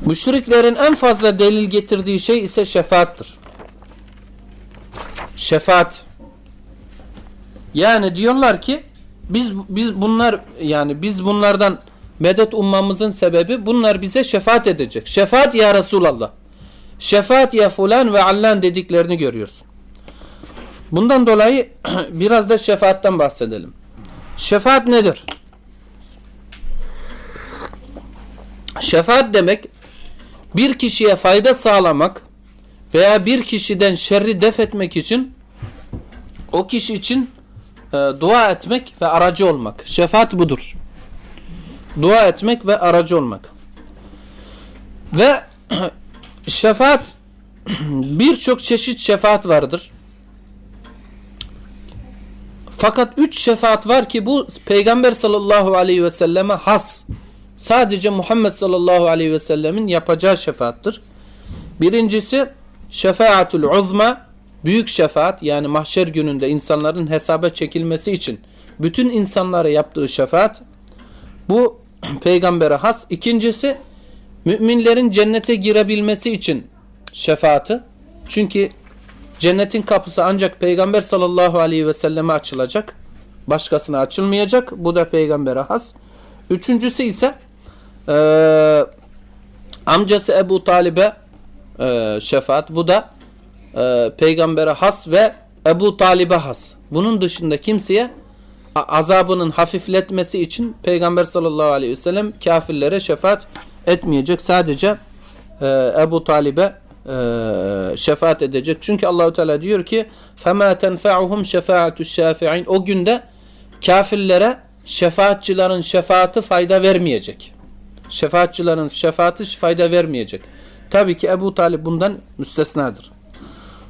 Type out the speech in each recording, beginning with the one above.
Müşriklerin en fazla delil getirdiği şey ise şefaattır. Şefaat. Yani diyorlar ki biz biz bunlar yani biz bunlardan medet ummamızın sebebi bunlar bize şefaat edecek. Şefaat ya Resulallah. Şefaat ya fulan ve allan dediklerini görüyorsun. Bundan dolayı biraz da şefaatten bahsedelim. Şefaat nedir? Şefaat demek bir kişiye fayda sağlamak veya bir kişiden şerri def etmek için o kişi için e, dua etmek ve aracı olmak. Şefaat budur. Dua etmek ve aracı olmak. Ve şefaat birçok çeşit şefaat vardır. Fakat üç şefaat var ki bu Peygamber sallallahu aleyhi ve selleme has. Sadece Muhammed sallallahu aleyhi ve sellemin yapacağı şefaattır. Birincisi şefaatul uzma büyük şefaat yani mahşer gününde insanların hesaba çekilmesi için bütün insanlara yaptığı şefaat bu peygambere has. İkincisi müminlerin cennete girebilmesi için şefaati. Çünkü cennetin kapısı ancak peygamber sallallahu aleyhi ve selleme açılacak. Başkasına açılmayacak. Bu da peygambere has. Üçüncüsü ise e, amcası Ebu Talib'e e, şefaat. Bu da e, peygambere has ve Ebu Talib'e has. Bunun dışında kimseye azabının hafifletmesi için Peygamber sallallahu aleyhi ve sellem kafirlere şefaat etmeyecek. Sadece e, Ebu Talib'e e, şefaat edecek. Çünkü Allahu Teala diyor ki: "Fema tenfa'uhum şefaatu şafi'in." O günde kafirlere şefaatçilerin şefaati fayda vermeyecek. Şefaatçilerin şefaati fayda vermeyecek. Tabii ki Ebu Talib bundan müstesnadır.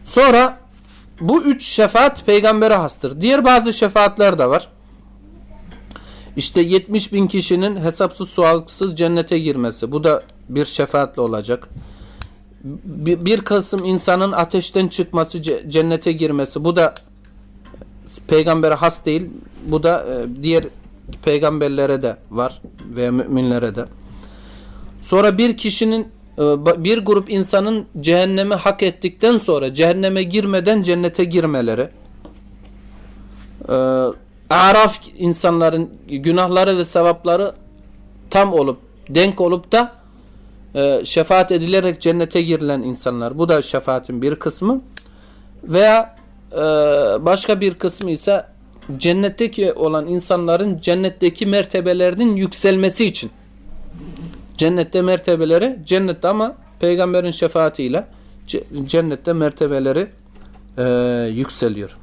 Sonra bu üç şefaat peygambere hastır. Diğer bazı şefaatler de var. İşte 70 bin kişinin hesapsız sualsız cennete girmesi. Bu da bir şefaatle olacak. Bir, kısım insanın ateşten çıkması, ce- cennete girmesi. Bu da peygambere has değil. Bu da e, diğer peygamberlere de var ve müminlere de. Sonra bir kişinin e, bir grup insanın cehennemi hak ettikten sonra cehenneme girmeden cennete girmeleri. E, Araf insanların günahları ve sevapları tam olup denk olup da e, şefaat edilerek cennete girilen insanlar. Bu da şefaatin bir kısmı. Veya başka bir kısmı ise cennetteki olan insanların cennetteki mertebelerinin yükselmesi için. Cennette mertebeleri cennette ama peygamberin şefaatiyle ce- cennette mertebeleri e, yükseliyor.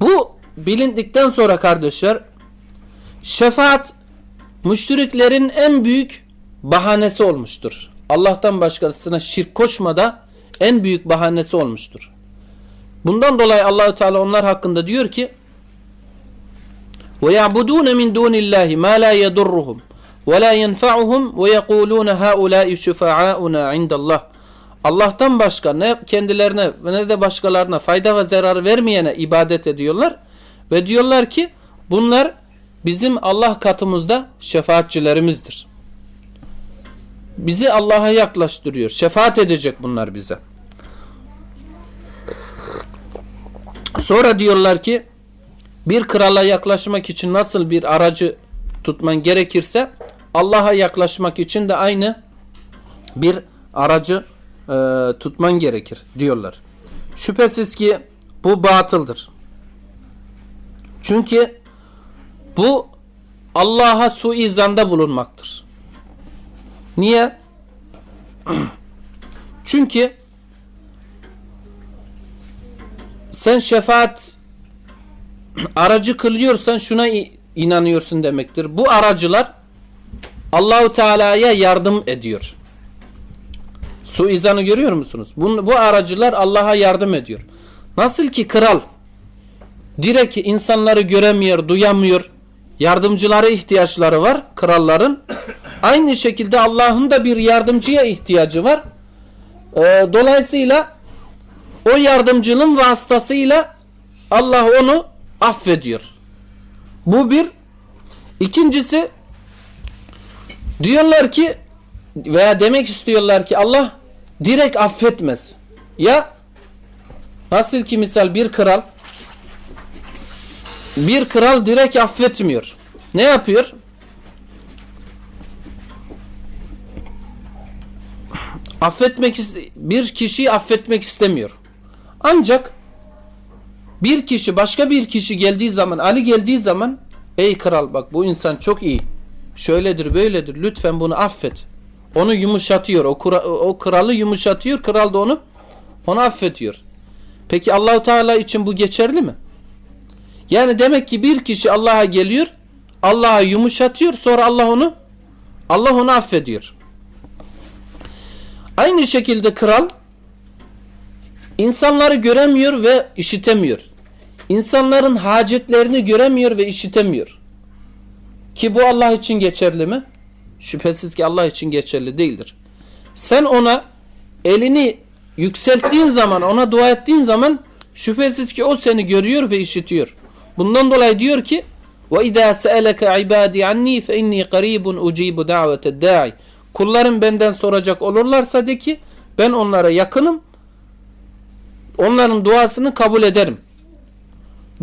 Bu bilindikten sonra kardeşler şefaat müşriklerin en büyük bahanesi olmuştur. Allah'tan başkasına şirk koşmada en büyük bahanesi olmuştur. Bundan dolayı Allahü Teala onlar hakkında diyor ki: "Ve ya'budun min dunillahi ma la yedurruhum ve la yenfa'uhum ve yekulun haula'i şufa'auna indallah." Allah'tan başka ne kendilerine ne de başkalarına fayda ve zarar vermeyene ibadet ediyorlar ve diyorlar ki bunlar bizim Allah katımızda şefaatçilerimizdir. Bizi Allah'a yaklaştırıyor. Şefaat edecek bunlar bize. Sonra diyorlar ki bir krala yaklaşmak için nasıl bir aracı tutman gerekirse Allah'a yaklaşmak için de aynı bir aracı e, tutman gerekir diyorlar. Şüphesiz ki bu batıldır. Çünkü bu Allah'a suizanda bulunmaktır. Niye? Çünkü sen şefaat aracı kılıyorsan şuna inanıyorsun demektir. Bu aracılar Allahu Teala'ya yardım ediyor. Suizanı görüyor musunuz? Bu, bu aracılar Allah'a yardım ediyor. Nasıl ki kral direkt insanları göremiyor, duyamıyor. Yardımcılara ihtiyaçları var kralların. Aynı şekilde Allah'ın da bir yardımcıya ihtiyacı var. Ee, dolayısıyla o yardımcının vasıtasıyla Allah onu affediyor. Bu bir. İkincisi diyorlar ki veya demek istiyorlar ki Allah direkt affetmez. Ya nasıl ki misal bir kral bir kral direkt affetmiyor. Ne yapıyor? Affetmek bir kişiyi affetmek istemiyor. Ancak bir kişi başka bir kişi geldiği zaman Ali geldiği zaman ey kral bak bu insan çok iyi. Şöyledir böyledir lütfen bunu affet. Onu yumuşatıyor. O, kura- o kralı yumuşatıyor. Kral da onu onu affediyor. Peki Allahu Teala için bu geçerli mi? Yani demek ki bir kişi Allah'a geliyor, Allah'a yumuşatıyor, sonra Allah onu Allah onu affediyor. Aynı şekilde kral insanları göremiyor ve işitemiyor. İnsanların hacetlerini göremiyor ve işitemiyor. Ki bu Allah için geçerli mi? Şüphesiz ki Allah için geçerli değildir. Sen ona elini yükselttiğin zaman, ona dua ettiğin zaman şüphesiz ki o seni görüyor ve işitiyor. Bundan dolayı diyor ki وَاِذَا سَأَلَكَ عِبَادِ عَنِّي فَاِنِّي قَرِيبٌ اُجِيبُ دَعْوَةَ الدَّاعِ Kullarım benden soracak olurlarsa de ki ben onlara yakınım. Onların duasını kabul ederim.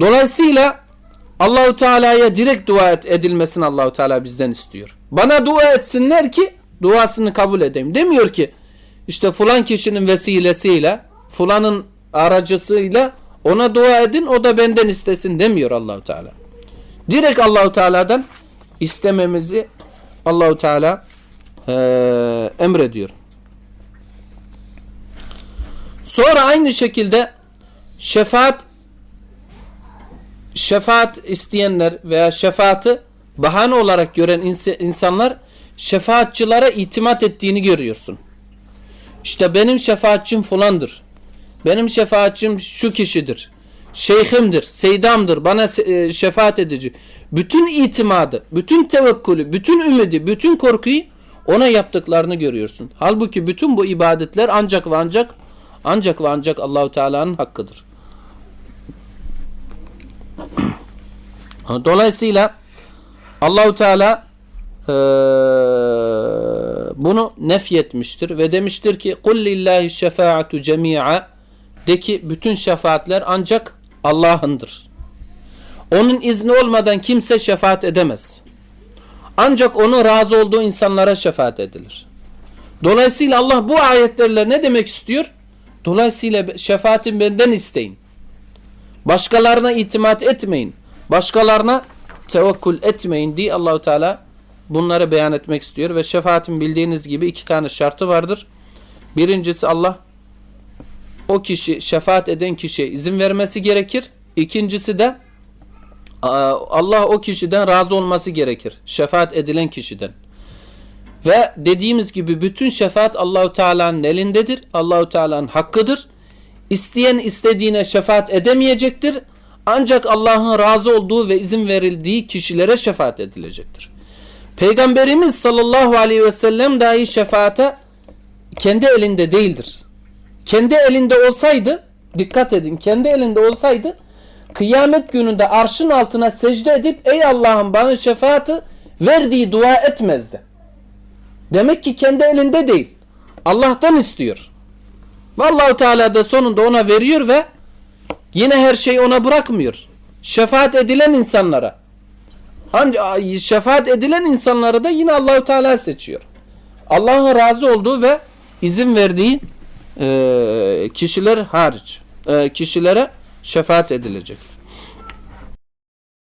Dolayısıyla Allahu Teala'ya direkt dua et, edilmesini Allahu Teala bizden istiyor. Bana dua etsinler ki duasını kabul edeyim. Demiyor ki işte falan kişinin vesilesiyle, falanın aracısıyla ona dua edin o da benden istesin demiyor Allahu Teala. Direkt Allahu Teala'dan istememizi Allahu Teala eee, emrediyor. Sonra aynı şekilde şefaat şefaat isteyenler veya şefaati bahane olarak gören ins- insanlar şefaatçılara itimat ettiğini görüyorsun. İşte benim şefaatçim falandır. Benim şefaatçim şu kişidir. Şeyhimdir, seydamdır, bana e, şefaat edici. Bütün itimadı, bütün tevekkülü, bütün ümidi, bütün korkuyu ona yaptıklarını görüyorsun. Halbuki bütün bu ibadetler ancak ve ancak ancak ve ancak Allahu Teala'nın hakkıdır. Dolayısıyla Allahu Teala eee, bunu nefyetmiştir ve demiştir ki kul lillahi şefaatu cemi'a de ki bütün şefaatler ancak Allah'ındır. Onun izni olmadan kimse şefaat edemez. Ancak onun razı olduğu insanlara şefaat edilir. Dolayısıyla Allah bu ayetlerle ne demek istiyor? Dolayısıyla şefaatin benden isteyin. Başkalarına itimat etmeyin. Başkalarına tevekkül etmeyin diye Allahu Teala bunları beyan etmek istiyor ve şefaatin bildiğiniz gibi iki tane şartı vardır. Birincisi Allah o kişi şefaat eden kişiye izin vermesi gerekir. İkincisi de aa, Allah o kişiden razı olması gerekir. Şefaat edilen kişiden. Ve dediğimiz gibi bütün şefaat Allahu Teala'nın elindedir. Allahu Teala'nın hakkıdır. İsteyen istediğine şefaat edemeyecektir. Ancak Allah'ın razı olduğu ve izin verildiği kişilere şefaat edilecektir. Peygamberimiz sallallahu aleyhi ve sellem dahi şefaate kendi elinde değildir. Kendi elinde olsaydı, dikkat edin, kendi elinde olsaydı kıyamet gününde arşın altına secde edip ey Allah'ım bana şefaati verdiği dua etmezdi. Demek ki kendi elinde değil. Allah'tan istiyor. Vallahu Teala da sonunda ona veriyor ve yine her şeyi ona bırakmıyor. Şefaat edilen insanlara şefaat edilen insanları da yine Allahu Teala seçiyor. Allah'ın razı olduğu ve izin verdiği e, kişiler hariç e, kişilere şefaat edilecek.